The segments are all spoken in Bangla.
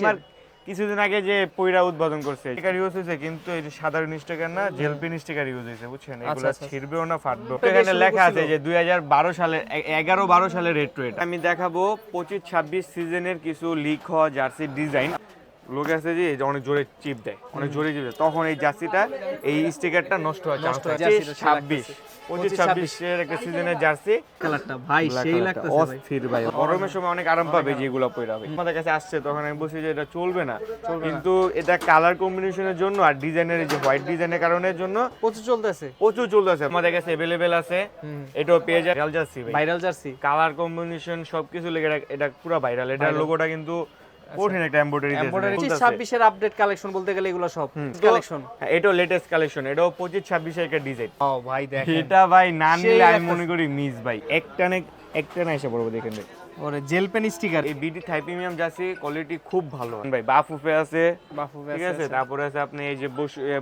নেইমার কিছুদিন আগে যে পয়রা উদ্বোধন করছে স্টিকার ইউজ হয়েছে কিন্তু এই সাধারণ স্টিকার না জেল পেন স্টিকার ইউজ হয়েছে বুঝছেন? এগুলো আচ্ছা, আচ্ছা। ছিড়বেও না ফাটবেও। এখানে লেখা আছে যে দুই হাজার বারো সালে এগারো বারো সালের রেট রেট আমি দেখাবো পঁচিশ ছাব্বিশ সিজনের কিছু লিক হওয়া জার্সি ডিজাইন লোক আছে যে অনেক জোরে চিপ দেয় অনেক জোরে চিপ দেয়। তখন এই জার্সিটা এই স্টিকারটা নষ্ট হয় হয়, ছাব্বিশ পঁচিশ ছাব্বিশের একটা সিজনের জার্সি। কালারটা ভাই সেই লাগতেছে ভাই। অস্থির ভাই। গরমের সময় অনেক আরাম পাবে যেগুলো পরে হবে। আমাদের কাছে আসছে তখন আমি বলছি যে এটা চলবে না। কিন্তু এটা কালার কম্বিনেশনের জন্য আর ডিজাইনের যে হোয়াইট ডিজাইনের কারণের জন্য প্রচুর চলতেছে। প্রচুর চলতেছে। আমাদের কাছে অ্যাভেলেবেল আছে। এটাও পেয়ে যায় real jersey viral jersey. Colour combination সবকিছু লেগে এটা- এটা পুরো ভাইরাল এটার লোগোটা কিন্তু কঠিন একটা এমব্রয়ডারি এমব্রয়ডারি ছাব্বিশের আপডেট কালেকশন বলতে গেলে এগুলো সব কালেকশন হ্যাঁ, এটাও লেটেস্ট কালেকশন এটাও পঁচিশ ছাব্বিশের একটা ডিজাইন ও ভাই দেখেন। এটা ভাই না নিলে আমি মনে করি মিস ভাই। একটানে একটানে এসে পড়ব দেখেন ভাই। ওরে জেল পেন স্টিকার এই BD Thai premium jersey quality খুব ভালো। ভাই বাফুফে আছে। বাফু ঠিক আছে তারপরে আছে আপনি এই যে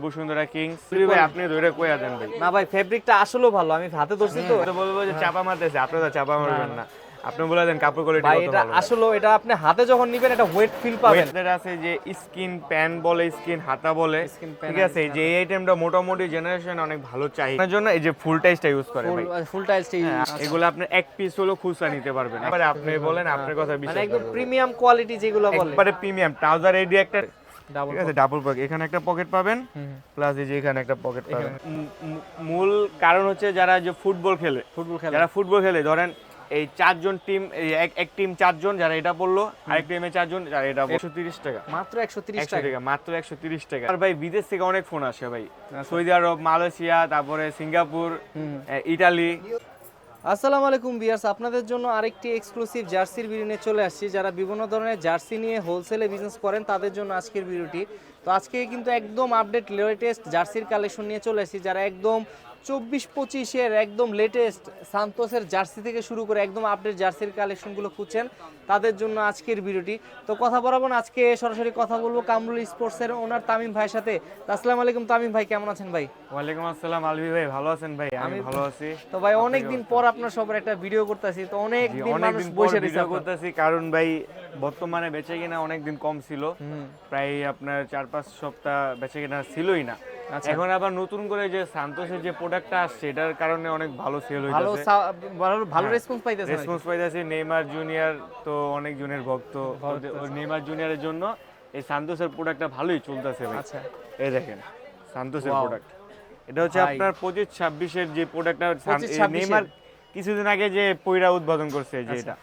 বসুন্ধরা কিংস ভাই আপনি ধরে কইয়া দেন ভাই। না ভাই ফেব্রিকটা আসলেও ভালো আমি হাতে ধরছি তো। বলব যে চাপা মারতেছে আপনি তো চাপা মারবেন না। আপনি বলে দেন কাপড় কোয়ালিটি ভাই এটা আসলে এটা আপনি হাতে যখন নিবেন এটা ওয়েট ফিল পাবেন। ওয়েদার আছে যে স্কিন প্যান বলে স্কিন হাতা বলে। ঠিক আছে যে এই আইটেমটা মোটামুটি জেনারেশন অনেক ভালো চাই। এর জন্য এই যে ফুল টাইসটা ইউজ করে ভাই। ফুল টাইলসটা হ্যাঁ, এগুলো আপনি এক পিস হলো খুচরা নিতে পারবেন। এবারে আপনি বলেন আপনার কথা মানে একদম প্রিমিয়াম কোয়ালিটি যেগুলো বলে। একবারে প্রিমিয়াম ট্রাউজার এডি একটা ডাবল ঠিক আছে ডাবল পকেট এখানে একটা পকেট পাবেন প্লাস এই যে এখানে একটা পকেট পাবেন। মূল কারণ হচ্ছে যারা যে ফুটবল খেলে ফুটবল খেলা। যারা ফুটবল খেলে ধরেন এই চারজন টিম এক এক টিম চারজন যারা এটা পড়ল আরেক টিমে চারজন যারা এটা একশো তিরিশ টাকা। মাত্র একশো টাকা। টাকা মাত্র একশো তিরিশ টাকা। আর ভাই বিদেশ থেকে অনেক ফোন আসে ভাই। সৌদি আরব মালয়েশিয়া তারপরে সিঙ্গাপুর ইটালি। আসসালামু আলাইকুম বিয়ার্স আপনাদের জন্য আরেকটি এক্সক্লুসিভ জার্সির ভিডিও নিয়ে চলে আসছি। যারা বিভিন্ন ধরনের জার্সি নিয়ে হোলসেলে বিজনেস করেন তাদের জন্য আজকের ভিডিওটি তো আজকে কিন্তু একদম আপডেট লেটেস্ট জার্সির কালেকশন নিয়ে চলে আসছি। যারা একদম চব্বিশ পঁচিশের একদম লেটেস্ট সান্তোসের জার্সি থেকে শুরু করে একদম আপডেট জার্সির কালেকশনগুলো খুঁজছেন। তাদের জন্য আজকের ভিডিওটি। তো কথা বলাবো আজকে সরাসরি কথা বলব কামরুল স্পোর্টসের ওনার তামিম ভাইয়ের সাথে। আসসালামু আলাইকুম তামিম ভাই কেমন আছেন ভাই? ওয়ালাইকুম আসসালাম আলবি ভাই ভালো আছেন ভাই? আমি ভালো আছি। তো ভাই অনেকদিন পর আপনার সবার একটা ভিডিও করতেছি তো অনেক দিন মানুষ বসে ভিডিও করতেছি কারণ ভাই বর্তমানে বেচে কিনা অনেকদিন কম ছিল। প্রায় আপনার চার পাঁচ সপ্তাহ বেচে কিনা ছিলই না। এখন আবার নতুন করে যে সান্তোসের যে প্রোডাক্টটা আসছে এটার কারণে অনেক ভালো সেল ভালো ভালো ভালো হ্যাঁ। রেসপন্স পাইতেছে রেসপন্স পাইতেছি নেইমার জুনিয়র তো অনেক জনের ভক্ত। ওই নেইমার জুনিয়রের জন্য এই সান্তোসের প্রোডাক্টটা ভালোই চলতেছে ভাই। আচ্ছা। এই দেখেন সান্তোসের প্রোডাক্ট এটা হচ্ছে। আপনার পঁচিশ ছাব্বিশের যে প্রোডাক্টটা 25-26 নেইমার কিছুদিন আগে যে পয়রা উদ্বোধন করছে যে এটা।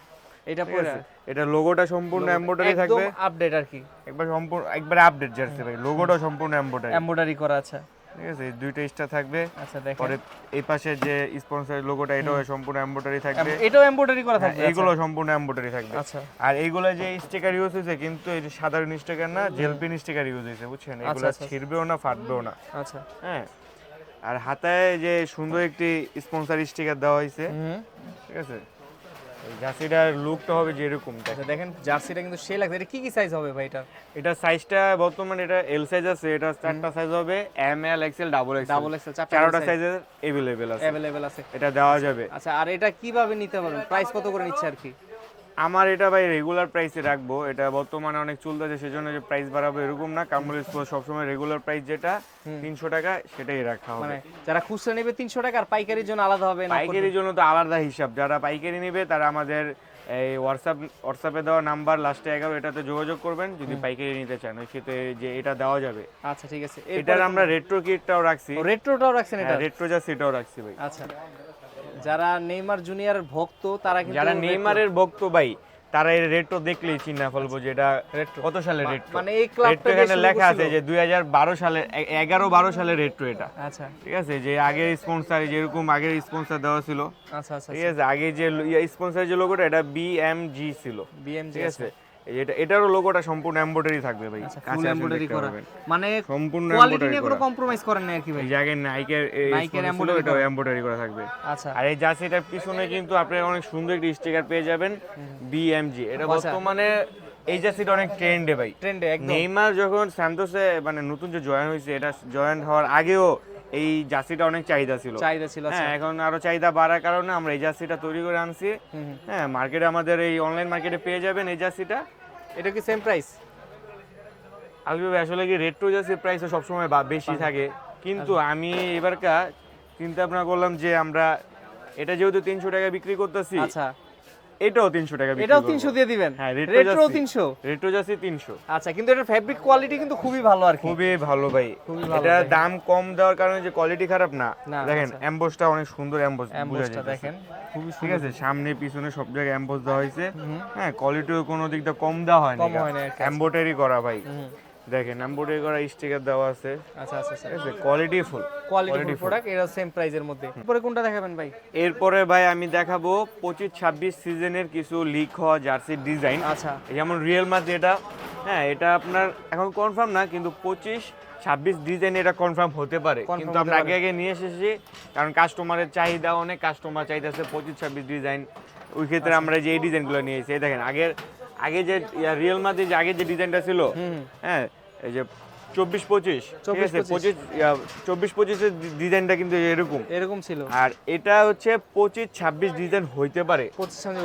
এটা পরে এটা লোগোটা সম্পূর্ণ এমব্রয়ডারি একদম আপডেট আর কি। একবার সম্পূর্ণ একবার আপডেট জার্সি ভাই। লোগোটা সম্পূর্ণ এমব্রয়ডারি এমব্রয়ডারি করা আছে। ঠিক আছে? দুইটা স্টার থাকবে। আচ্ছা দেখেন। পরে এই পাশে যে স্পন্সর লোগোটা এটাও সম্পূর্ণ এমব্রয়ডারি থাকবে। এটাও এমব্রয়ডারি করা হ্যাঁ, থাকবে এইগুলো সম্পূর্ণ এমব্রয়ডারি থাকবে। আচ্ছা। আর এইগুলো যে স্টিকার ইউজ হয়েছে কিন্তু এই সাধারণ স্টিকার না জেল পেন স্টিকার ইউজ হয়েছে বুঝছেন? এগুলো আচ্ছা। ছিড়বেও না ফাটবেও না। আচ্ছা। হ্যাঁ? আর হাতায় যে সুন্দর একটি স্পন্সর স্টিকার দেওয়া হয়েছে ঠিক আছে? জার্সিটার লুকটা হবে যেরকম দেখেন। আচ্ছা দেখেন জার্সিটা কিন্তু সেই লাগছে এটা কি কি সাইজ হবে ভাই এটা এটা সাইজটা বর্তমানে এটা এল সাইজ আছে এটা চারটা সাইজ হবে M L XL double XL double XL চারটা চারটা সাইজের এভেলেবেল আছে अवेलेबल আছে এটা দেওয়া যাবে আচ্ছা আর এটা কিভাবে নিতে পারবেন প্রাইস কত করে নিচ্ছে আর কি আমার এটা ভাই রেগুলার প্রাইসে রাখব। এটা বর্তমানে অনেক চলতেছে সেজন্য যে প্রাইস বাড়াবো এরকম না। কামরুল স্পোর্ট সবসময় রেগুলার প্রাইস যেটা তিনশো টাকা সেটাই রাখা হবে। মানে যারা খুচরা নেবে 300 টাকা আর পাইকারির জন্য আলাদা হবে না পাইকারির জন্য তো আলাদা হিসাব। যারা পাইকারি নেবে তারা আমাদের এই হোয়াটসঅ্যাপ হোয়াটসঅ্যাপে দেওয়া নাম্বার লাস্টে এগারো এটাতে যোগাযোগ করবেন। যদি পাইকারি নিতে চান ওই ক্ষেত্রে যে এটা দেওয়া যাবে। আচ্ছা ঠিক আছে। এটার আমরা রেট্রো কিটটাও রাখছি। রেট্রোটাও রাখছেন এটা রেট্রো যা সেটাও রাখছি ভাই। আচ্ছা। যারা নেইমার জুনিয়র ভক্ত তারা কিন্তু যারা নেইমারের ভক্ত ভাই তারা এই রেট্রো দেখলেই চিন্তা ফেলব যে এটা কত সালের রেট্রো মানে এই ক্লাবটা এখানে লেখা আছে যে দুই হাজার বারো সালে এগারো বারো সালের রেট্রো এটা। আচ্ছা। ঠিক আছে? যে আগের স্পন্সার যেরকম আগের স্পন্সর দেওয়া ছিল। আচ্ছা আচ্ছা ঠিক আছে? আগে যে স্পন্সর যে লোগোটা এটা বিএমজি ছিল। বিএমজি ঠিক আছে? এটা এটারও লোগোটা সম্পূর্ণ এমব্রয়ডারি থাকবে ভাই ফুল এমব্রয়ডারি করা। মানে সম্পূর্ণ কোয়ালিটি এমব্রয়ডারি নিয়ে কোনো কম্প্রোমাইজ করেন না আর কি ভাই? এই জায়গায় নাইকের নাইকের নাইকের embroidery এমব্রয়ডারি এমব্রয়ডারি করা থাকবে। আচ্ছা। আর এই জার্সিটার পিছনে কিন্তু আপনি অনেক সুন্দর একটি স্টিকার পেয়ে যাবেন বিএমজি এটা আচ্ছা। বর্তমানে এই জার্সিটা অনেক ট্রেন্ডে ভাই। ট্রেন্ডে একদম। নেইমার যখন স্যান্তোসে মানে নতুন যে জয়েন হয়েছে এটা জয়েন হওয়ার আগেও এই জার্সিটা অনেক চাহিদা ছিল। চাহিদা ছিল আচ্ছা। হ্যাঁ এখন আরও চাহিদা বাড়ার কারণে আমরা এই জার্সিটা তৈরি করে আনছি। হ্যাঁ মার্কেটে আমাদের এই অনলাইন মার্কেটে পেয়ে যাবেন এই জার্সিটা। এটা কি সেম প্রাইস আলবি ভাই আসলে কি রেড জার্সির প্রাইস সবসময় বা- বেশি থাকে। কিন্তু আচ্ছা। আমি এবারকার চিন্তা ভাবনা করলাম যে আমরা এটা যেহেতু তিনশো টাকা বিক্রি করতেছি আচ্ছা। এটাও তিনশো টাকা এটাও তিনশো দিয়ে দিবেন? হ্যাঁ, রেট্রো jersey। তিনশো? রেট্রো জার্সি তিনশো। আচ্ছা কিন্তু কোয়ালিটি কিন্তু খুবই ভালো আর খুবই ভালো ভাই। এটা দাম কম দেওয়ার কারণে যে কোয়ালিটি খারাপ না। দেখেন আচ্ছা। এমবোসটা অনেক সুন্দর এমবোস অ্যাম্বোসটা দেখেন খুবই ঠিক আছে সামনে পিছনে সব জায়গায় এমবোস দেওয়া হয়েছে। হ্যাঁ কোয়ালিটিও কোনো দিক দিয়ে কম দেওয়া হয় না এমবোটারি করা ভাই। দেখেন এমবোটারি করা স্টিকার দেওয়া আছে। আচ্ছা আচ্ছা আচ্ছা। কোয়ালিটি ফুল কোয়ালিটি প্রোডাক্ট এটা সেম প্রাইজের মধ্যে। এরপরে কোনটা দেখাবেন ভাই? এরপরে ভাই আমি দেখাবো পঁচিশ ছাব্বিশ সিজনের কিছু লিক হওয়া জার্সির ডিজাইন আচ্ছা। যেমন রিয়েল মাছ যেটা হ্যাঁ এটা আপনার এখন কনফার্ম না কিন্তু পঁচিশ ছাব্বিশ ডিজাইন এটা কনফার্ম হতে পারে। কিন্তু আমরা আগে আগে নিয়ে এসেছি কারণ কাস্টমারের চাহিদা অনেক কাস্টমার চাইতেছে পঁচিশ ছাব্বিশ ডিজাইন ওই ক্ষেত্রে আচ্ছা। আমরা যে এই ডিজাইনগুলো নিয়ে এসেছি দেখেন আগের আগে যে রিয়েল মাদ্রিদ যে আগে যে ডিজাইনটা ছিল হ্যাঁ এই যে চব্বিশ পঁচিশ। ঠিক আছে পঁচিশ। চব্বিশ পঁচিশের ডিজাইনটা কিন্তু এরকম। এরকম ছিল। আর এটা হচ্ছে পঁচিশ ছাব্বিশ ডিজাইন হইতে পারে।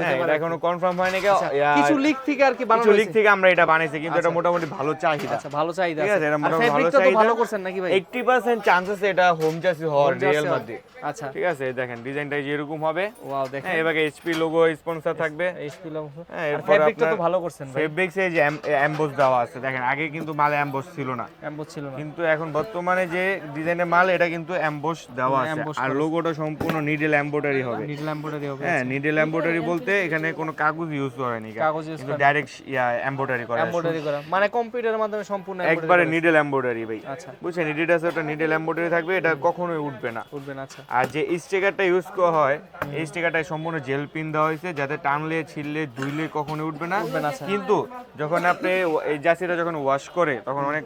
হ্যাঁ এখনও কনফার্ম হয়নি আচ্ছা, কিছু লিক থেকে আর কি কিছু লিক থেকে আমরা এটা বানাইছি কিন্তু এটা আচ্ছা। মোটামুটি ভালো চাহিদা। আচ্ছা ভালো চাহিদা ঠিক আছে, এটা মোটামুটি ভালো চাহিদা। ভালো করছেন নাকি ভাই? এইটটি পার্সেন্ট চান্সেস এটা হোম চাষি হওয়ার রিয়েল মধ্যে। আচ্ছা। ঠিক আছে দেখেন ডিজাইনটা যেরকম হবে। ওয়াও দেখেন। হ্যাঁ এবারে এইচপি লোগো স্পন্সর থাকবে। এইচপি লোগো হ্যাঁ, ফ্যাব্রিকটা তো ভালো করছেন ভাই। ফেব্রিক্স যে এমবোস দেওয়া আছে দেখেন আগে কিন্তু মালে এমবোস ছিল না। এমবোস ছিল না। কিন্তু এখন বর্তমানে যে ডিজাইনের মাল এটা কিন্তু এমবোস দেওয়া আছে। Emboss আর করা লোগোটা সম্পূর্ণ নিডল এমব্রয়ডারি হবে। নিডল এমব্রয়ডারি হবে হ্যাঁ নিডল এমব্রয়ডারি বলতে এখানে কোনো কাগজ ইউজ করেনি কাগজ use কিন্তু ডাইরেক্ট ইয়া এমব্রয়ডারি করা এমব্রয়ডারি করা। মানে কম্পিউটারের মাধ্যমে সম্পূর্ণ একবারে করা নিডল এমব্রয়ডারি ভাই। আছে। আচ্ছা। বুঝছেন এডিট আছে ওটা নিডল এমব্রয়ডারি থাকবে এটা কখনোই উঠবে না। উঠবেন আচ্ছা। আর যে স্টিকারটা ইউজ করা হয় এই স্টিকারটা সম্পূর্ণ জেল পিন দেওয়া হয়েছে যাতে টানলে ছিললে ধুইলে কখনোই উঠবে না। উঠবে না, আচ্ছা। কিন্তু যখন আপনি এই জার্সিটা যখন ওয়াশ করে তখন অনেক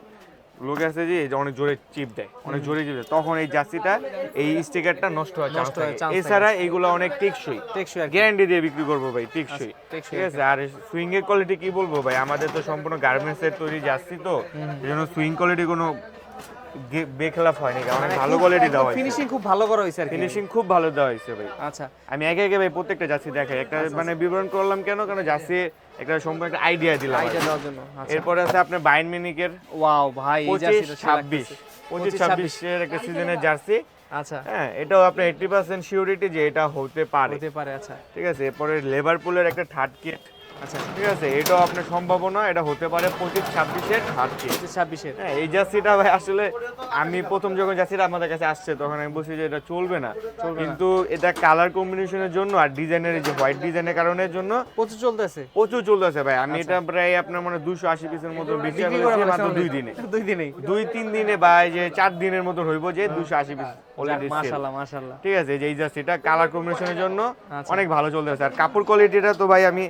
লোক আছে যে অনেক জোরে চিপ দেয় অনেক জোরে চিপ দেয় তখন এই জার্সিটা এই স্টিকারটা নষ্ট হয় নষ্ট chance এছাড়া এইগুলো অনেক টেকসই। টেকসই গ্যারান্টি দিয়ে বিক্রি করব ভাই টেকসই। আচ্ছা, ঠিক আছে আর সুইং এর কোয়ালিটি কি বলব ভাই? আমাদের তো সম্পূর্ণ গার্মেন্টস এর তৈরি জার্সি তো এই জন্য সুইং কোয়ালিটি কোনো বেখলাফ হয়নি অনেক ভালো কোয়ালিটি দেওয়া হয়েছে। ফিনিশিং খুব ভালো করা হয়েছে আর ফিনিশিং খুব ভালো দেওয়া হয়েছে ভাই। আচ্ছা। আমি একে একে ভাই প্রত্যেকটা জার্সি দেখাই। একটা মানে বিবরণ করলাম কেন? কেন জার্সি একটা সম্পূর্ণ একটা আইডিয়া দিলাম আইডিয়া দেওয়ার জন্য আচ্ছা। এরপরে আছে আপনার বাইন মিনিকের ওয়াও ভাই এই জার্সিটা ছাব্বিশ। পঁচিশ ছাব্বিশের একটা সিজনের জার্সি আচ্ছা। হ্যাঁ এটাও আপনার এইটটি পার্সেন্ট সিউরিটি যে এটা হতে পারে। হতে পারে আচ্ছা। ঠিক আছে এরপরে লেবারপুলের একটা থার্ড কিট আচ্ছা ঠিক আছে এটাও আপনার সম্ভাবনা এটা হতে পারে পঁচিশ ছাব্বিশের পঁচিশ ছাব্বিশের। হ্যাঁ এই জার্সিটা ভাই আসলে আমি প্রথম যখন জার্সিটা আমাদের কাছে আসছে তখন আমি বলছি যে এটা চলবে না। কিন্তু এটা কালার কম্বিনেশনের জন্য আর ডিজাইনের যে হোয়াইট ডিজাইনের কারণের জন্য প্রচুর চলতেছে। প্রচুর চলতেছে ভাই। আমি এটা প্রায় আপনার মানে দুশো আশি পিসের মতো বিক্রি করেছি মাত্র দুই দিনে। দুই দিনেই। দুই তিন দিনে বা যে চার দিনের মতো হইব যে দুশো আশি পিস মাশাআল্লাহ মাশাআল্লাহ। ঠিক আছে যে এই জার্সিটা কালার কম্বিনেশনের জন্য আচ্ছা। অনেক ভালো চলতেছে। আর কাপড় কোয়ালিটিটা তো ভাই আমি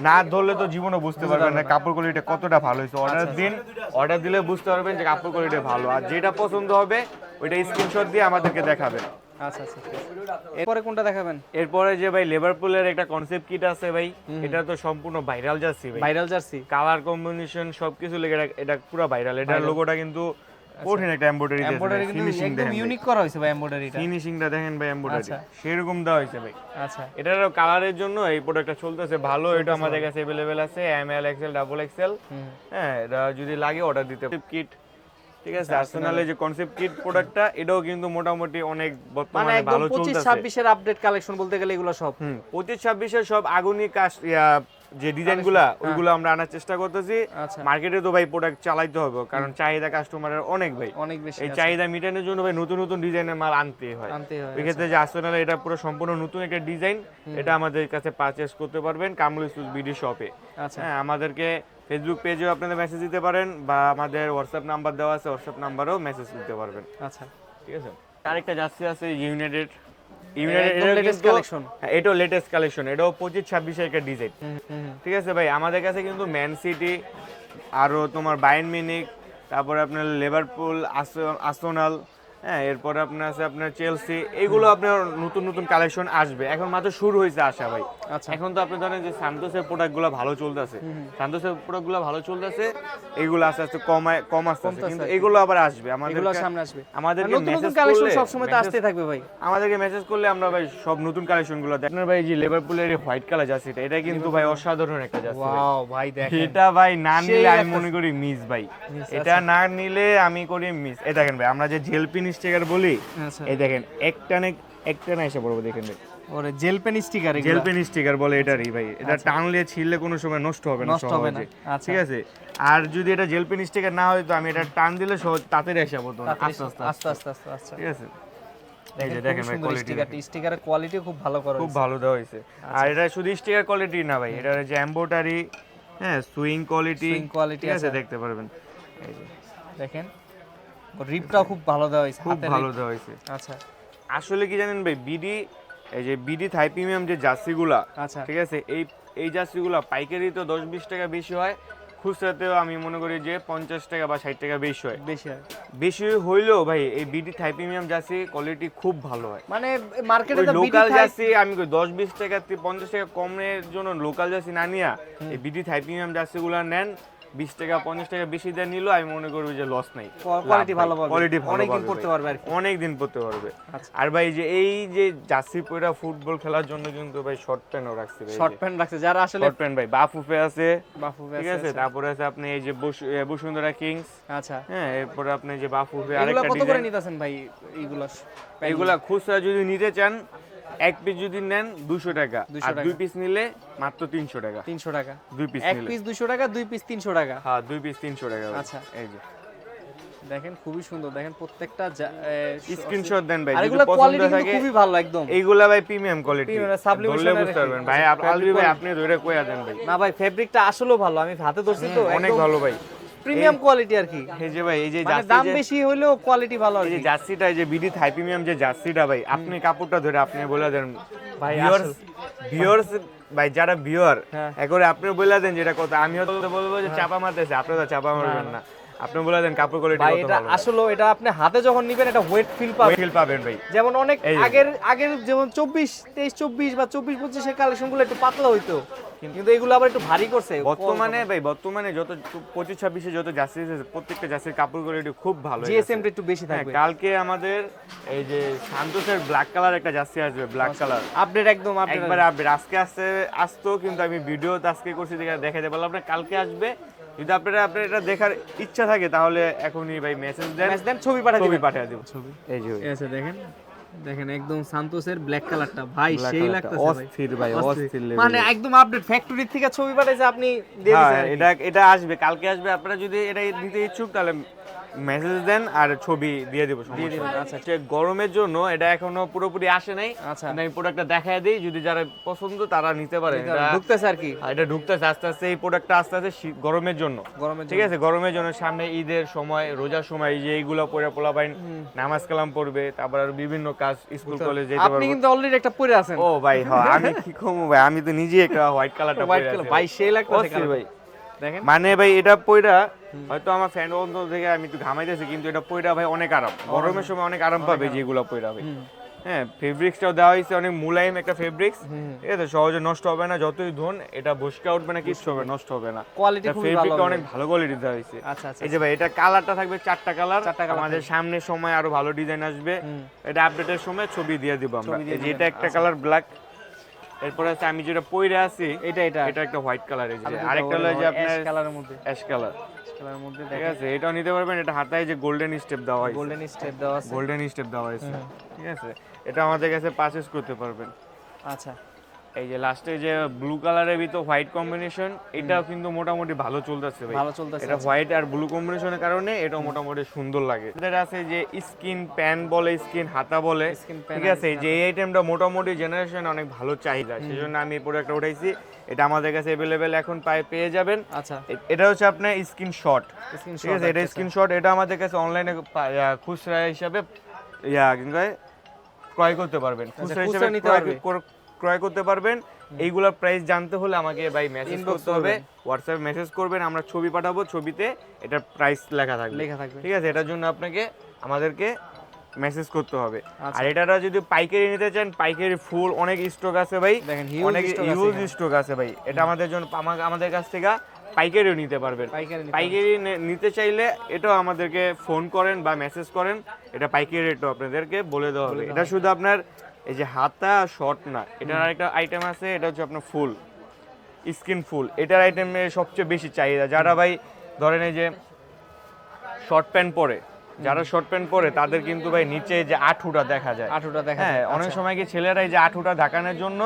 না ধরলে তো জীবনে বুঝতে পারবেন না কাপড় কোয়ালিটি কতটা ভালো হয়েছে। আচ্ছা, অর্ডার দিন অর্ডার দিলে বুঝতে পারবেন যে কাপড় কোয়ালিটি ভালো। আর যেটা পছন্দ হবে ওইটা স্ক্রিনশট দিয়ে আমাদেরকে দেখাবেন। আচ্ছা আচ্ছা এরপরে কোনটা দেখাবেন? এরপরে যে ভাই লিভারপুলের একটা কনসেপ্ট কিট আছে ভাই এটা তো সম্পূর্ণ ভাইরাল জার্সি ভাই। ভাইরাল জার্সি কালার কম্বিনেশন সবকিছু লেগে এটা- এটা পুরো ভাইরাল এটার লোগোটা কিন্তু কঠিন একটা এমব্রয়ডারি এমব্রয়ডারি কিন্তু ফিনিশিং একদম দেখেন ইউনিক করা হয়েছে ভাই এমব্রয়ডারিটা ফিনিশিংটা দেখেন ভাই এমব্রয়ডারি আচ্ছা। সেরকম দেওয়া হয়েছে ভাই আচ্ছা এটার কালারের জন্য এই প্রোডাক্টটা চলতেছে ভালো এটা আমাদের কাছে अवेलेबल আছে M L XL double XL হুম হ্যাঁ এটা যদি লাগে অর্ডার দিতে কিট ঠিক আছে আচ্ছা, আর্সেনালের যে কনসেপ্ট কিট প্রোডাক্টটা এটাও কিন্তু মোটামুটি অনেক মানে বর্তমানে একদম ভালো পঁচিশ চলতেছে ছাব্বিশের আপডেট কালেকশন বলতে গেলে এগুলো সব হুম পঁচিশ ছাব্বিশের সব আগুনি কাজ ইয়া, যে ডিজাইনগুলা ওইগুলো আমরা আনার চেষ্টা করতেছি। আচ্ছা। মার্কেটে তো ভাই প্রোডাক্ট চালাইতে হবে কারণ চাহিদা কাস্টমারের অনেক ভাই। অনেক বেশি এই চাহিদা মিটানোর জন্য ভাই নতুন নতুন ডিজাইনের মাল আনতে হয়। আনতে হয় ওই ক্ষেত্রে যে আর্সেনাল এটা পুরো সম্পূর্ণ নতুন একটা ডিজাইন এটা আমাদের কাছে পারচেস করতে পারবেন কামরুল ইসুস বিডি শপে আচ্ছা। হ্যাঁ আমাদেরকে ফেসবুক পেজেও আপনাদের মেসেজ দিতে পারেন বা আমাদের হোয়াটসঅ্যাপ নাম্বার দেওয়া আছে হোয়াটসঅ্যাপ নাম্বারেও মেসেজ দিতে পারবেন। আচ্ছা। ঠিক আছে? আরেকটা জার্সি আছে ইউনাইটেড একদম latest হ্যাঁ, এটাও লেটেস্ট কালেকশন এটাও পঁচিশ ছাব্বিশের একটা ডিজাইন। ঠিক আছে ভাই আমাদের কাছে কিন্তু ম্যান সিটি আরও তোমার বাইন মিনিক তারপরে আপনার লেবারপুল আসোনাল হ্যাঁ এরপরে আপনার আছে আপনার চেলসি এইগুলো আপনার নতুন নতুন কালেকশন আসবে এখন মাত্র শুরু হয়েছে আসা ভাই। এখন তো আপনি ধরেন যে সান্তোসের প্রোডাক্টগুলো ভালো চলতেছে। সান্তোসের প্রোডাক্টগুলো ভালো চলতেছে এইগুলো আস্তে আস্তে কমায় কম আসতেছে কিন্তু এগুলো আবার আসবে। আমাদের এগুলো সামনে আসবে। আমাদেরকে আর নতুন নতুন কালেকশন করলে- সবসময় তো আসতে থাকবে ভাই। আমাদেরকে মেসেজ করলে আমরা ভাই সব নতুন কালেকশনগুলো দেখেন ভাই এই যে লিভারপুলের হোয়াইট কালার জার্সিটা এটা এটা কিন্তু ভাই অসাধারণ একটা জার্সি ওয়াও ভাই দেখেন। এটা ভাই না নিলে আমি মনে করি মিস ভাই। এটা না নিলে আমি করি মিস এই দেখেন ভাই আমরা যে জেল পিন স্টিকার বলি আচ্ছা। এই দেখেন একটানে একটানে এসে পড়ব দেখেন ভাই। ওরে gel pen sticker gel pen sticker বলে এটারই ভাই। এটা টানলে ছিললে কোনো সময় নষ্ট হবে না নষ্ট হবে না। আচ্ছা। ঠিক আছে? আর যদি এটা জেল পেন স্টিকার না হয় তো আমি এটা টান দিলে সহজ পড়তো না, আস্তে আস্তে আস্তে আস্তে। আস্তে আস্তে ঠিক আছে? এই যে দেখেন ভাই কোয়ালিটি স্টিকারের কোয়ালিটি খুব ভালো করা খুব ভালো দেওয়া হয়েছে। আচ্ছা। আর এটা শুধু স্টিকার কোয়ালিটি না ভাই এটা যে হ্যাঁ সুইং কোয়ালিটি quality আছে। দেখতে পারবেন। এই যে। দেখেন রিপটাও খুব ভালো দেওয়া হয়েছে খুব ভালো দেওয়া হয়েছে। আচ্ছা। আসলে কি জানেন ভাই বিডি এই যে বিডি থাই প্রিমিয়াম যে জার্সিগুলা আচ্ছা। ঠিক আছে? এই এই জার্সিগুলা পাইকারি তো দশ বিশ টাকা বেশি হয় খুচরাতেও আমি মনে করি যে পঞ্চাশ টাকা বা ষাট টাকা বেশি হয়। বেশি হয়। বেশি হইলেও ভাই এই BD Thai premium jersey quality খুব ভালো হয়। মানে মার্কেটে লোকাল জার্সি আমি কই দশ বিশ টাকা পঞ্চাশ টাকা কমের জন্য লোকাল জার্সি না নিয়া এই বিডি থাই প্রিমিয়াম জার্সি গুলো নেন। বিশ টাকা পঞ্চাশ টাকা বেশি দিয়ে নিলেও আমি মনে করব যে লস নাই। কোয়ালিটি ভালো কোয়ালিটি ভালো অনেক দিন পড়তে। পারবে আর অনেক দিন পড়তে পারবে। আচ্ছা। আর ভাই যে এই যে জার্সি পয়রা ফুটবল খেলার জন্য কিন্তু ভাই শর্ট প্যান্টও রাখছে ভাই শর্ট প্যান্ট রাখছে। যারা আসলে শর্ট প্যান্ট ভাই বাফুফে আছে। বাফু ঠিক আছে তারপরে আছে আপনি এই যে বসু- বসুন্ধরা কিংস। আচ্ছা। হ্যাঁ এরপরে আপনি যে বাফুফে আরেকটা কত করে নিতেছেন ভাই এইগুলো? এইগুলা খুচরা যদি নিতে চান এক পিস যদি নেন দুশো টাকা। আর দুই পিস নিলে মাত্র তিনশো টাকা। তিনশো টাকা। দুই পিস এক পিস দুশো টাকা দুই পিস তিনশো টাকা। হ্যাঁ দুই পিস তিনশো টাকা আচ্ছা। এই যে। দেখেন খুবই সুন্দর। দেখেন প্রত্যেকটা স্ক্রিনশট দেন ভাই এগুলো কোয়ালিটি থাকে খুবই ভালো একদম। এইগুলা ভাই প্রিমিয়াম কোয়ালিটি sublimation বুঝতে পারবেন। একটি- ভাই আপ- fabric আলবি ভাই আপনি ধরে কইয়া দেন ভাই। না ভাই ফেব্রিকটা আসলেও ভালো। আমি হাতে ধরছি তো অনেক ভালো ভাই। প্রিমিয়াম কোয়ালিটি আর কি। এই যে ভাই এই যে মানে জার্সি দাম বেশি হলেও কোয়ালিটি ভালো আর এই জার্সিটা এই যে বিডি থাই প্রিমিয়াম যে জার্সিটা ভাই আপনি কাপড়টা ধরে আপনি বলে দেন। ভাই, ভিউয়ার্স ভিউয়ার্স ভাই যারা ভিউয়ার একবার একবারে আপনি বলে দেন যেটা কথা আমিও তো বলব যে চাপা মারতেছে আপনি তো চাপা মারবেন না। আপনি বলে দেন কাপড় কোয়ালিটি ভাই এটা আসলে এটা আপনি হাতে যখন নিবেন এটা ওয়েট ফিল পাবেন। ফিল পাবেন ভাই। যেমন অনেক আগের আগের যেমন চব্বিশ তেইশ চব্বিশ বা চব্বিশ পঁচিশের কালেকশনগুলো একটু পাতলা হইতো। কিন্তু এগুলো আবার একটু ভারী করছে বর্তমানে ভাই বর্তমানে যত পঁচিশ ছাব্বিশে যত জার্সি এসেছে প্রত্যেকটা জার্সির কাপড় কোয়ালিটি খুব ভালো জিএসএম একটু বেশি হ্যাঁ, থাকবে। কালকে আমাদের এই যে সান্তোসের ব্ল্যাক কালার একটা জার্সি আসবে ব্ল্যাক কালার আপডেট একদম আপডেট একবার আপডেট আজকে আসতে আসতো কিন্তু আমি ভিডিও আজকে করছি দেখে দেখাতে পারলাম না। কালকে আসবে যদি আপনারা আপনার এটা দেখার ইচ্ছা থাকে তাহলে এখনই ভাই মেসেজ দেন। মেসেজ দেন ছবি পাঠিয়ে ছবি পাঠিয়ে দেব। ছবি। এই যে এসে দেখেন। দেখেন একদম সান্তোসের ব্ল্যাক কালারটা ভাই সেই লাগতেছে ভাই। অস্থির ভাই, অস্থির। মানে একদম আপডেট ফ্যাক্টরি থেকে ছবি পাঠাইছে আপনি দিয়ে হ্যাঁ দিছেন এটা এটা আসবে কালকে আসবে আপনারা যদি এটা নিতে ইচ্ছুক তাহলে মেসেজ দেন আর ছবি দিয়ে দেবো দিয়ে দিবেন, আচ্ছা। আচ্ছা গরমের জন্য এটা এখনও পুরোপুরি আসে নাই। আচ্ছা। আমি প্রোডাক্টটা দেখায় দিই যদি যারা পছন্দ তারা নিতে পারে। এটা ঢুকতেছে আর কি। এটা ঢুকতেছে আস্তে আস্তে এই প্রোডাক্টটা আস্তে আস্তে গরমের জন্য। গরমের ঠিক আছে গরমের জন্য সামনে ঈদের সময় রোজার সময় যে এইগুলো পরে পোলাপাইন নামাজ কালাম পড়বে তারপর আর বিভিন্ন কাজ স্কুল কলেজ যেতে পারবে। আপনি কিন্তু অলরেডি একটা পরে আছেন। ও ভাই হ্যাঁ আমি কি কমু ভাই? আমি তো নিজে একটা হোয়াইট কালারটা হোয়াইট পরে আছি। ভাই সেই লাগতেছে ভাই। দেখেন। মানে ভাই এটা পয়রা হয়তো আমার ফ্যান বন্ধ থেকে আমি একটু ঘামাইতেছি কিন্তু এটা পয়রা ভাই অনেক আরাম। গরমের সময় অনেক আরাম পাবে যেগুলো পয়রা ভাই। হ্যাঁ ফেব্রিক্সটাও দেওয়া হয়েছে অনেক মুলায়ম একটা ফেব্রিক্স ঠিক আছে সহজে নষ্ট হবে না যতই ধোন এটা বসকা উঠবে না কিছু হবে নষ্ট হবে না। কোয়ালিটি ফেব্রিকটা অনেক ভালো কোয়ালিটি দেওয়া হয়েছে। আচ্ছা আচ্ছা এই যে ভাই এটা কালারটা থাকবে চারটা কালার আমাদের সামনের সময় আরও ভালো ডিজাইন আসবে। এটা আপডেটের সময় ছবি দিয়ে দিব আমরা। এই যে এটা একটা কালার ব্ল্যাক এরপরে আছে আমি যেটা পইরে আছি এটা এটা। এটা একটা হোয়াইট কালার এই যে আরেকটা হলো যে আপনার কালারের মধ্যে। অ্যাশ কালার কালারের মধ্যে ঠিক আছে এটাও নিতে পারবেন এটা হাতায় যে গোল্ডেন স্টেপ দেওয়া হয়েছে। গোল্ডেন স্টেপ দেওয়া আছে। গোল্ডেন স্টেপ দেওয়া হয়েছে। ঠিক আছে এটা আমাদের কাছে পারচেজ করতে পারবেন। আচ্ছা। এই যে লাস্টে যে ব্লু কালারের ভিতর হোয়াইট কম্বিনেশন এটাও কিন্তু মোটামুটি ভালো চলতেছে ভাই। ভালো চলতেছে এটা হোয়াইট আর ব্লু কম্বিনেশনের কারণে এটা মোটামুটি সুন্দর লাগে। এদের আছে যে স্কিন প্যান বলে স্কিন হাতা বলে ঠিক আছে? যে এই আইটেমটা মোটামুটি জেনারেশন অনেক ভালো চাহিদা সেই জন্য আমি এই প্রোডাক্টটা উঠাইছি। এটা আমাদের কাছে অ্যাভেলেবেল এখন পাই পেয়ে যাবেন। আচ্ছা। এটা হচ্ছে আপনার স্ক্রিন শট ঠিক আছে? এটা আচ্ছা, স্ক্রিনশট এটা আমাদের কাছে অনলাইনে খুচরা হিসাবে ইয়া ক্রয় করতে পারবেন। খুচরা খুচরা হিসাবে ক্রয় করতে পারবেন। এইগুলোর প্রাইস জানতে হলে আমাকে ভাই মেসেজ করতে হবে। হোয়াটসঅ্যাপে মেসেজ করবেন আমরা ছবি পাঠাবো ছবিতে এটার প্রাইস লেখা থাকবে। লেখা থাকবে। ঠিক আছে? এটার জন্য আপনাকে আমাদেরকে মেসেজ করতে হবে। আচ্ছা। আর এটারা যদি পাইকারি নিতে চান পাইকারি ফুল অনেক স্টক আছে ভাই। অনেক হিউজ স্টক আছে ভাই। এটা আমাদের জন্য আমা- আমাদের কাছ থেকে পাইকারিও নিতে পারবেন। পাইকারি নিতে নিতে চাইলে এটাও আমাদেরকে ফোন করেন বা মেসেজ করেন। এটা পাইকারি রেটও আপনাদেরকে বলে দেওয়া হবে। এটা শুধু আপনার এই যে হাতা শর্ট না এটার আরেকটা আইটেম আছে এটা হচ্ছে আপনার ফুল স্কিন ফুল এটার আইটেমে সবচেয়ে বেশি চাহিদা। যারা ভাই ধরেন এই যে শর্ট প্যান্ট পরে যারা শর্ট প্যান্ট পরে তাদের কিন্তু ভাই নিচে যে আঠুটা দেখা যায়। আঠুটা দেখা হ্যাঁ যায়। অনেক আচ্ছা। সময় কি ছেলেরা এই যে আঠুটা ঢাকানোর জন্য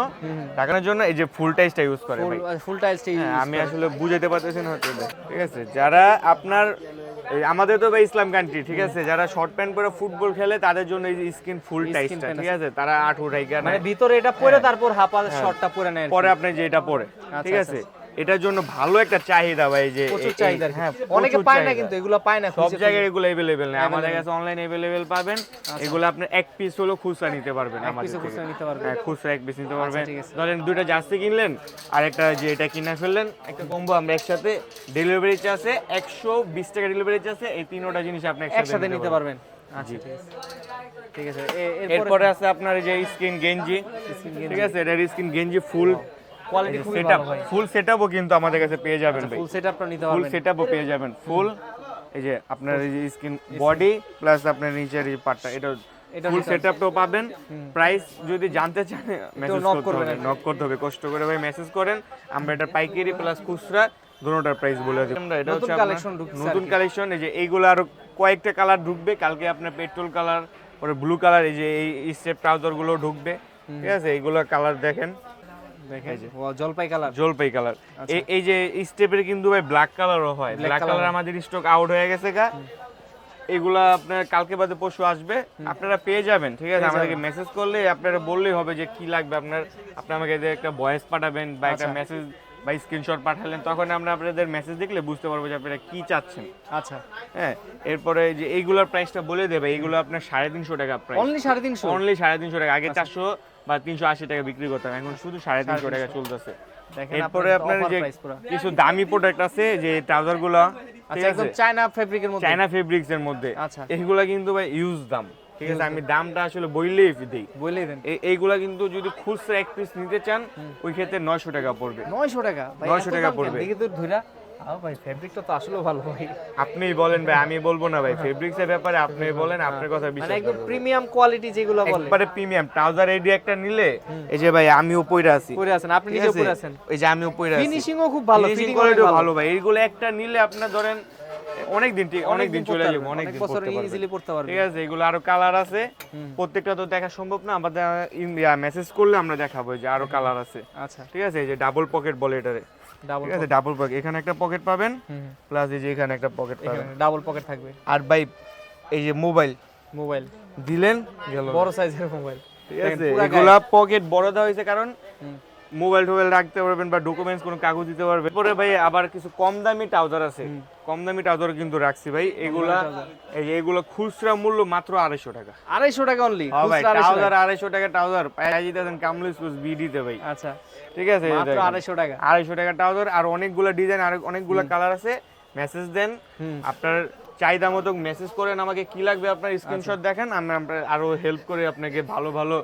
ঢাকানোর জন্য এই যে ফুল টাইসটা ইউজ করে ফুল ভাই। ফুল টাইলসটা হ্যাঁ আমি আসলে বুঝাতে পারতেছি না ঠিক আছে যারা আপনার আমাদের তো ভাই ইসলাম কান্ট্রি ঠিক আছে? যারা শর্ট প্যান্ট পরে ফুটবল খেলে তাদের জন্য এই স্কিন ফুল টাইট টাইসটা ঠিক আছে। তারা আঠু রাইকা মানে। ভিতরে এটা পরে তারপর হাফ শর্টটা পরে নেয় পরে আপনি যে এটা পরে ঠিক আচ্ছা, আছে? এটার জন্য ভালো একটা চাহিদা ভাই যে প্রচুর এই- চাহিদা আর কি। হ্যাঁ অনেকে প্রচুর পায় না চাহিদা। কিন্তু এগুলো পায় না সব খুঁজে জায়গায় এগুলো अवेलेबल নেই আমাদের Available। কাছে অনলাইন अवेलेबल পাবেন এগুলো আপনি এক পিস হলো খুচরা নিতে পারবেন এক আমাদের piece ও থেকে। খুচরা নিতে পারবেন। হ্যাঁ খুচরা এক পিস নিতে পারবেন ঠিক আছে। ধরেন দুইটা জার্সি কিনলেন আর একটা যে এটা কিনে ফেললেন একটা কম্বো আমরা একসাথে ডেলিভারি চার্জে একশো বিশ টাকা ডেলিভারি চার্জে এই তিনটা জিনিস আপনি একসাথে নিতে পারবেন আচ্ছা ঠিক আছে ঠিক আছে এ- এরপরে এরপরে আছে আপনার এই যে স্কিন গেঞ্জি ঠিক আছে এটার স্কিন গেঞ্জি ফুল কোয়ালিটি খুবই ভালো ভাই। ফুল সেটআপও কিন্তু আমাদের কাছে পেয়ে যাবেন ভাই। ফুল সেটআপটা নিতে ফুল সেটআপও পেয়ে যাবেন। ফুল এই যে আপনার এই যে স্কিন বডি প্লাস আপনার নিচের এই পার্টটা এটা ফুল সেটআপটাও পাবেন। প্রাইস যদি জানতে চান মেসেজ করতে হবে। নক করতে হবে কষ্ট করে ভাই মেসেজ করেন। আমরা এটা পাইকারি প্লাস খুচরা দুটোটার প্রাইস বলে দিই আমরা এটা হচ্ছে আর নতুন কালেকশন এই যে এইগুলো আরও কয়েকটা কালার ঢুকবে। কালকে আপনার পেট্রোল কালার পরে ব্লু কালার এই যে এই স্টেপ ট্রাউজারগুলো ঢুকবে। ঠিক আছে? এইগুলো কালার দেখেন। দেখেন। জলপাই কালার। জলপাই কালার। এই এই যে স্টেপের কিন্তু ভাই ব্ল্যাক কালারও হয়। ব্ল্যাক কালার আমাদের স্টক আউট হয়ে গেছে গা। এগুলা আপনার কালকে বাদে পরশু আসবে। আপনারা পেয়ে যাবেন ঠিক আছে? আমাদেরকে মেসেজ করলে আপনারা বললেই হবে যে কি লাগবে আপনার। আপনি আমাকে একটা ভয়েস পাঠাবেন বা একটা আচ্ছা। মেসেজ বা স্ক্রিনশট পাঠালেন তখন আমরা আপনাদের মেসেজ দেখলে বুঝতে পারব যে আপনারা কি চাচ্ছেন। আচ্ছা। হ্যাঁ এরপরে যে এইগুলোর প্রাইসটা বলে দেবে এইগুলো আপনার সাড়ে তিনশো টাকা প্রাইস অনলি সাড়ে তিনশো? অনলি সাড়ে তিনশো টাকা। আচ্ছা। আগে চারশো বা তিনশো আশি টাকা বিক্রি করতাম। এখন শুধু সাড়ে তিনশো টাকা চলতেছে। এরপরে আপনার যে কিছু দামি প্রোডাক্ট আছে যে ট্রাউজারগুলো চায়না ফেব্রিকের মধ্যে। চায়না ফেব্রিক্স এর মধ্যে। আচ্ছা। এইগুলা কিন্তু ভাই ইউজ দাম ঠিক আছে? আমি দামটা আসলে বললেই দিই। বলেই দেন। এইগুলা কিন্তু যদি খুচরা এক পিস নিতে চান ওই ক্ষেত্রে নয়শো টাকা পড়বে। নয়শো টাকা? ভাই 900 এত টাকা পড়বে। দেখি তো আও ভাই ফেব্রিকটা তো আসলে ভালো ভাই। আপনিই বলেন ভাই আমি বলব না ভাই। ফেব্রিক্স এর ব্যাপারে আপনি বলেন আপনার কথা মানে একদম প্রিমিয়াম কোয়ালিটি যেগুলো বলে। একবারে প্রিমিয়াম ট্রাউজার এডি একটা নিলে এই যে ভাই আমিও পইরা আছি। আছেন আপনি নিজে? আছেন। এই যে আমিও পইরা আছি। ফিনিশিংও খুব ভালো ফিনিশিং কোয়ালিটিও ভালো। ভাই। এইগুলো একটা নিলে আপনার ধরেন অনেক দিন ঠিক অনেক দিন চলে যাবে অনেক দিন বছর পড়তে। ইজিলি পড়তে পারবে ঠিক আছে? এগুলো আরও কালার আছে। প্রত্যেকটা তো দেখা সম্ভব না আমাদের মেসেজ করলে আমরা দেখাবো যে আরও কালার আছে। আচ্ছা। ঠিক আছে? এই যে ডাবল পকেট বলে এটারে। ঠিক আছে ডাবল পকেট এখানে একটা পকেট পাবেন প্লাস এই যে এখানে একটা পকেট পাবেন। ডাবল পকেট থাকবে। আর ভাই এই যে মোবাইল মোবাইল দিলেন গেল। বড় সাইজের মোবাইল ঠিক আছে এগুলা পকেট বড় দেওয়া হয়েছে কারণ মোবাইল টোবাইল রাখতে পারবেন বা ডকুমেন্টস কোনো কাগজ দিতে পারবেন। পরে ভাই আবার কিছু কম দামি ট্রাউজার আছে। কম দামি ট্রাউজার কিন্তু রাখছি ভাই। এগুলা এই যে এগুলো খুচরা মূল্য মাত্র আড়াইশো টাকা। আড়াইশো টাকা অনলি হ্যাঁ ট্রাউজার আড়াইশো টাকা। ট্রাউজার পায়ে দিতেছেন কামলুস বিডিতে ভাই। আচ্ছা। ঠিক আছে দেখেন। আড়াইশো টাকা। আড়াইশো টাকা ট্রাউজার আর অনেকগুলা ডিজাইন আর অনেকগুলা কালার আছে। মেসেজ দেন। আপনার চাহিদা মতো মেসেজ করেন আমাকে কি লাগবে আপনার স্ক্রিনশট দেখেন। আমরা আমরা আরও হেল্প করে আপনাকে ভালো ভালো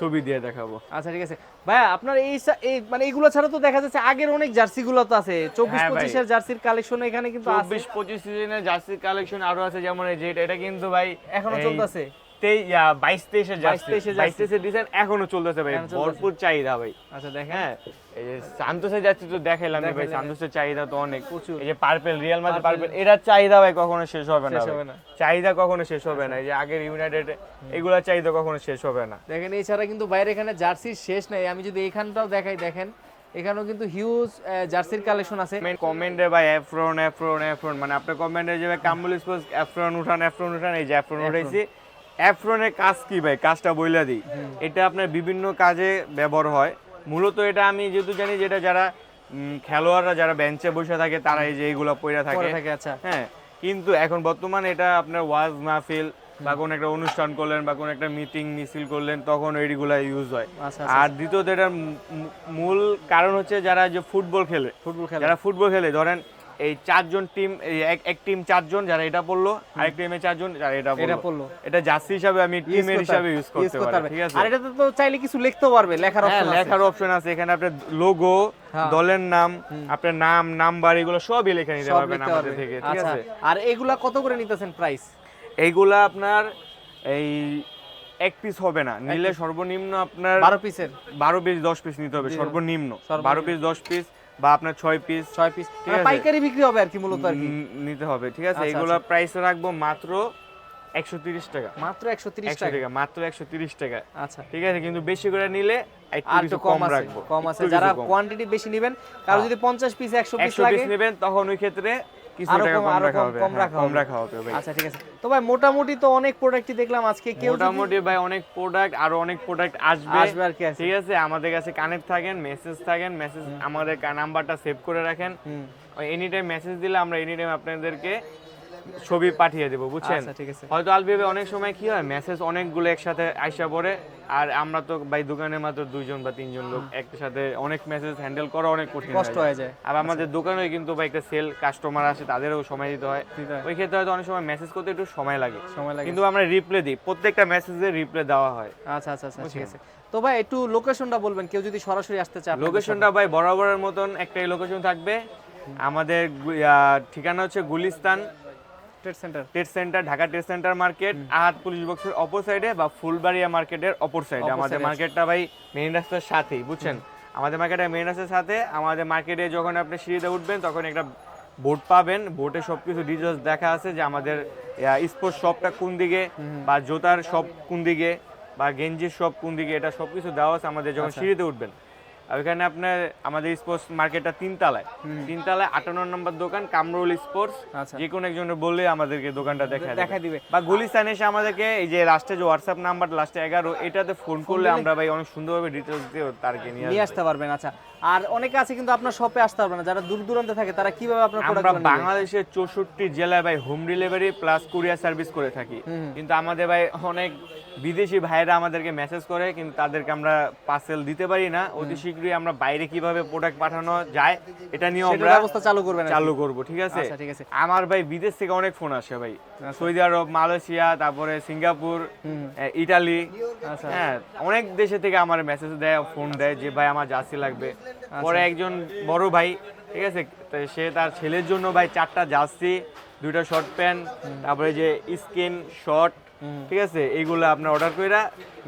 ছবি দিয়ে দেখাবো। আচ্ছা ঠিক আছে। ভাইয়া আপনার এই মানে এইগুলো ছাড়া তো দেখা যাচ্ছে আগের অনেক জার্সি গুলো তো আছে। চব্বিশ হ্যাঁ এর পঁচিশের জার্সির কালেকশন এখানে কিন্তু চব্বিশ পঁচিশ সিজনের জার্সির কালেকশন আরও আছে যেমন এই যে এটা- কিন্তু ভাই এখনও চলতেছে? বাইশ তেইশের জার্সি 23 এর বাইশ jersey। ডিজাইন এখনও চলতেছে ভাই ভরপুর চাহিদা ভাই। আচ্ছা দেখেন। হ্যাঁ এই যে সান্তোসের যাচ্ছি তো দেখাইলাম ভাই সান্তোসের চাহিদা তো অনেক। এই যে পার্পেল রিয়াল মাদ্রিদ পার্পেল এটার চাহিদা ভাই কখনো শেষ হবে না। চাহিদা কখনো শেষ হবে না এই যে আগের ইউনাইটেড এগুলা চাহিদা কখনো শেষ হবে না। দেখেন এছাড়া কিন্তু বাইরে এখানে জার্সির শেষ নাই আমি যদি এখানটাও দেখাই দেখেন এখানেও কিন্তু হিউজ জার্সির কালেকশন আছে। কমেন্টে ভাই এফরন এফরন এফরন মানে আপনার কমেন্টে যে ভাই কাম্বুল স্পোর্টস এফরন উঠান এফরন উঠান এই যে এফরন উঠাইছি। এফরনের কাজ কি ভাই? কাজটা বইলা দিই। এটা আপনার বিভিন্ন কাজে ব্যবহার হয়। মূলত এটা আমি যেহেতু জানি যেটা যারা খেলোয়াড়রা যারা বেঞ্চে বসে থাকে তারা এই যে এইগুলো পইরা থাকে। আচ্ছা। হ্যাঁ কিন্তু এখন বর্তমানে এটা আপনার ওয়াজ মাহফিল বা কোনো একটা অনুষ্ঠান করলেন বা কোনো একটা মিটিং মিছিল করলেন তখন এইগুলা ইউজ হয়। আচ্ছা আর দ্বিতীয়ত এটার মূল কারণ হচ্ছে যারা যে ফুটবল খেলে ফুটবল খেলা। যারা ফুটবল খেলে ধরেন এই চারজন টিম এক এক টিম চারজন যারা এটা পড়ল আরেক টিমে চারজন যারা এটা এটা পড়ল। এটা জার্সি হিসাবে আমি টিমের হিসাবে ইউজ করতে পারি ঠিক আছে? আর এটাতে তো চাইলে কিছু লিখতেও পারবে লেখার হ্যাঁ অপশন আছে। লেখার অপশন আছে এখানে আপনার লোগো হ্যাঁ। দলের নাম আপনার নাম নাম্বার এগুলো সবই লিখে নিতে পারবেন আমাদের থেকে ঠিক আচ্ছা আছে? আর এগুলা কত করে নিতেছেন প্রাইস এইগুলা আপনার এই এক পিস হবে না নিলে সর্বনিম্ন আপনার বারো পিসের বারো পিস দশ পিস নিতে হবে সর্বনিম্ন। সর্বনিম্ন। বারো পিস দশ পিস বা আপনার ছয় পিস ছয় পিস ঠিক আছে। পাইকারি বিক্রি হবে আর কি মূলত আর কি? নিতে হবে ঠিক আছে? আচ্ছা, এগুলো প্রাইস রাখব মাত্র একশো তিরিশ টাকা। মাত্র একশো তিরিশ একশো টাকা? টাকা মাত্র একশো তিরিশ টাকা। আচ্ছা। ঠিক আছে? কিন্তু বেশি করে নিলে একটু কম রাখব। কম আছে। যারা কোয়ান্টিটি বেশি নেবেন কারও হ্যাঁ। যদি পঞ্চাশ পিস একশো পিস লাগে পিস নেবেন তখন ওই ক্ষেত্রে কিছু টাকা কম- কম রাখা হবে কম হ্যাঁ, রাখা হবে। ভাই। আচ্ছা ঠিক আছে। তো ভাই মোটামুটি তো অনেক প্রোডাক্টই দেখলাম আজকে। কেউ মোটামুটি ভাই অনেক প্রোডাক্ট আরও অনেক প্রোডাক্ট আসবে। আসবে আর কি ঠিক আছে আমাদের কাছে কানেক্ট থাকেন মেসেজ থাকেন মেসেজ আমাদের নাম্বারটা সেভ করে রাখেন। এনি টাইম মেসেজ দিলে আমরা এনি টাইম আপনাদেরকে ছবি পাঠিয়ে দেবো বুঝছেন? আচ্ছা ঠিক আছে। হয়তো আলবিবে অনেক সময় কি হয় মেসেজ অনেকগুলো একসাথে আইসা পড়ে আর আমরা তো ভাই দোকানে মাত্র দুইজন বা তিনজন লোক একসাথে অনেক মেসেজ হ্যান্ডেল করা অনেক কঠিন কষ্ট হয়ে যায়। আর আমাদের দোকানে কিন্তু ভাই একটা সেল কাস্টমার আসে তাদেরও সময় দিতে হয়। ওই ক্ষেত্রে হয়তো অনেক সময় মেসেজ করতে একটু সময় লাগে। সময় লাগে। কিন্তু আমরা রিপ্লে দিই প্রত্যেকটা মেসেজে রিপ্লে দেওয়া হয়। আচ্ছা আচ্ছা আচ্ছা ঠিক আছে। তো ভাই একটু লোকেশনটা বলবেন কেউ যদি সরাসরি আসতে চায় লোকেশনটা ভাই বরাবরের মতন একটাই লোকেশন থাকবে। আমাদের ঠিকানা হচ্ছে Gulistan trade centre trade centre Dhaka trade centre market আহাত পুলিশ বক্সের অপর সাইডে বা ফুলবাড়িয়া মার্কেটের অপর সাইডে আমাদের মার্কেটটা ভাই মেইন রাস্তার সাথেই বুঝছেন? আমাদের মার্কেটের মেইন রাস্তার সাথে আমাদের মার্কেটে যখন আপনি সিঁড়িতে উঠবেন তখন একটা বোর্ড পাবেন। বোর্ডে সব কিছু ডিটেলস দেখা আছে যে আমাদের স্পোর্টস শপটা কোন দিকে বা জুতার শপ কোন দিকে বা গেঞ্জির শপ কোন দিকে এটা সব কিছু দেওয়া আছে আমাদের যখন সিঁড়িতে উঠবেন। ওইখানে আপনার আমাদের স্পোর্টস মার্কেটটা তিনতলায়। তিনতলায় আটান্ন নম্বর দোকান কামরুল স্পোর্টস আচ্ছা। যে কোনো একজনের বললে আমাদেরকে দোকানটা দেখা দেখা দিবে। বা গুলিস্তান এসে আমাদেরকে এই যে লাস্টে যে হোয়াটসঅ্যাপ নাম্বার লাস্টে এগারো এটাতে ফোন করলে আমরা ভাই অনেক সুন্দরভাবে ডিটেলস দিয়ে তারকে নিয়ে আসতে পারবেন আচ্ছা। আর অনেকে আছে কিন্তু আপনার শপে আসতে পারবে না। যারা দূর দূরান্তে থাকে তারা কীভাবে আপনার আমরা প্রোডাক্ট বাংলাদেশের চৌষট্টি জেলায় ভাই home delivery plus courier service করে থাকি। কিন্তু আমাদের ভাই অনেক বিদেশি ভাইরা আমাদেরকে মেসেজ করে কিন্তু তাদেরকে আমরা পার্সেল দিতে পারি না। অতি শীঘ্রই আমরা বাইরে কীভাবে প্রোডাক্ট পাঠানো যায় এটা সেটার আমরা ব্যবস্থা চালু করবেন চালু করব ঠিক আছে? আচ্ছা ঠিক আছে। আমার ভাই বিদেশ থেকে অনেক ফোন আসে ভাই। সৌদি আরব মালয়েশিয়া তারপরে সিঙ্গাপুর ইটালি আচ্ছা। হ্যাঁ অনেক দেশে থেকে আমার মেসেজ দেয় ফোন দেয় যে ভাই আমার জার্সি লাগবে। পরে একজন বড় ভাই ঠিক আছে? সে তার ছেলের জন্য ভাই চারটা জার্সি দুইটা শর্ট প্যান্ট তারপরে যে স্কিন শর্ট ঠিক আছে? এইগুলো আপনার অর্ডার কইরা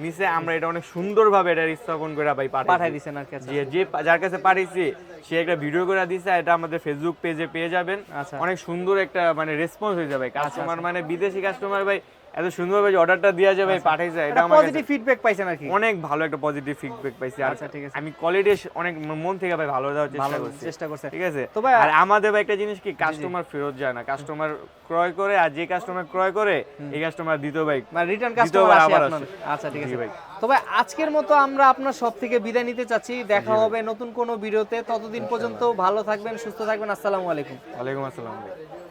নিচে আমরা এটা অনেক সুন্দরভাবে এটা স্থাপন করে ভাই পাঠাই দিছেন আর কি আচ্ছা। যে যে যার কাছে পাঠিয়েছি সে একটা ভিডিও করে দিছে এটা আমাদের ফেসবুক পেজে পেয়ে যাবেন। আচ্ছা। অনেক সুন্দর একটা মানে রেসপন্স হয়ে যাবে কাস্টমার মানে বিদেশি কাস্টমার ভাই এত সুন্দরভাবে যে অর্ডারটা দেওয়া যাবে পাঠাইছে এটা এটা আমার পজিটিভ ফিডব্যাক পাইছেন আর কি। অনেক ভালো একটা পজিটিভ ফিডব্যাক পাইছি। আচ্ছা, ঠিক আছে। আমি কোয়ালিটি অনেক মন থেকে ভাই ভালো দেওয়ার চেষ্টা করছি। চেষ্টা করছে। ঠিক আছে? তো ভাই- আর আমাদের ভাই একটা জিনিস কি কাস্টমার ফেরত যায় না। কাস্টমার ক্রয় করে আর যে কাস্টমার ক্রয় করে এই কাস্টমার দিত ভাই। মানে রিটার্ন কাস্টমার আসে আপনার। আচ্ছা ঠিক আছে। ভাই। তবে আজকের মতো আমরা আপনার সব থেকে বিদায় নিতে চাচ্ছি। দেখা হবে নতুন কোনো ভিডিওতে। ততদিন পর্যন্ত ভালো থাকবেন সুস্থ থাকবেন। আসসালামু আলাইকুম। ওয়ালাইকুম আসসালাম ভাই।